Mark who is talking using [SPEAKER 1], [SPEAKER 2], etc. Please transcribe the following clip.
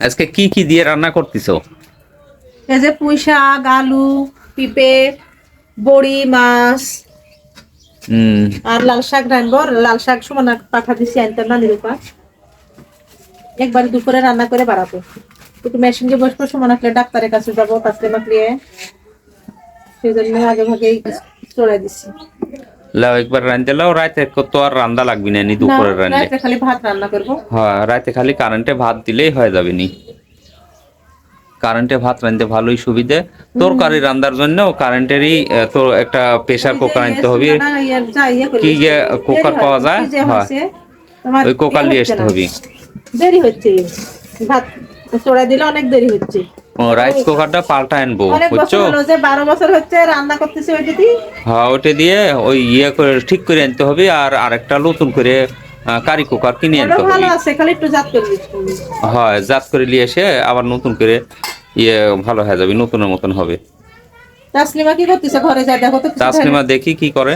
[SPEAKER 1] আজকে কি কি দিয়ে রান্না করতেছো?
[SPEAKER 2] এই যে পুঁই শাক আলু পিঁপে বড়ি মাছ
[SPEAKER 1] হুম।
[SPEAKER 2] আর লাল শাক রানবো লাল শাক সমান পাঠা দিছি আনতে নানির উপর একবার দুপুরে রান্না করে বাড়াবো। একটু মেশিন দিয়ে বসবো সমান আসলে ডাক্তারের কাছে যাব তাসলে মাকলিয়ে সেই জন্য আগে ভাগেই চড়াই দিছি।
[SPEAKER 1] লাও একবার রান্ধতে লাও রাতে তো আর রান্দা লাগবে না নি
[SPEAKER 2] না,
[SPEAKER 1] দুপুরে রান্ধলে
[SPEAKER 2] রাত্রে খালি ভাত রান্না করব।
[SPEAKER 1] হ্যাঁ রাতে খালি কারেন্টে ভাত দিলেই হয়ে যাবে নি। কারেন্টে ভাত রাঁধতে ভালোই সুবিধে। তরকারি রান্নার জন্য কারেন্টেরই তো একটা প্রেসার কুকার আনতে হবে।
[SPEAKER 2] ইয়ে- ইয়ে
[SPEAKER 1] কি যে কুকার পাওয়া যায়? হয়। ওই কুকার নিয়ে আসতে হবে।
[SPEAKER 2] দেরি হচ্ছে। ভাত চড়াই দিলে অনেক দেরি হচ্ছে।
[SPEAKER 1] রাইস কুকারটা পাল্টা আনব বুঝছ?
[SPEAKER 2] যে বছর হচ্ছে রান্না করতেছি ওইটাতেই।
[SPEAKER 1] হ্যাঁ ওটা দিয়ে ওই ইয়ে করে ঠিক করে আনতে হবে আর আরেকটা নতুন করে কারি কুকার কিনে আনতে
[SPEAKER 2] ওটা ভালো
[SPEAKER 1] হবে
[SPEAKER 2] আছে খালি একটু জাত করে
[SPEAKER 1] হয় জাত করে নিয়ে এসে আবার নতুন করে ইয়ে ভালো হয়ে যাবে নতুনের মতন হবে।
[SPEAKER 2] তাসলিমা কি করতেছে ঘরে? যায় দেখো তো
[SPEAKER 1] তাসলিমা দেখি কি করে।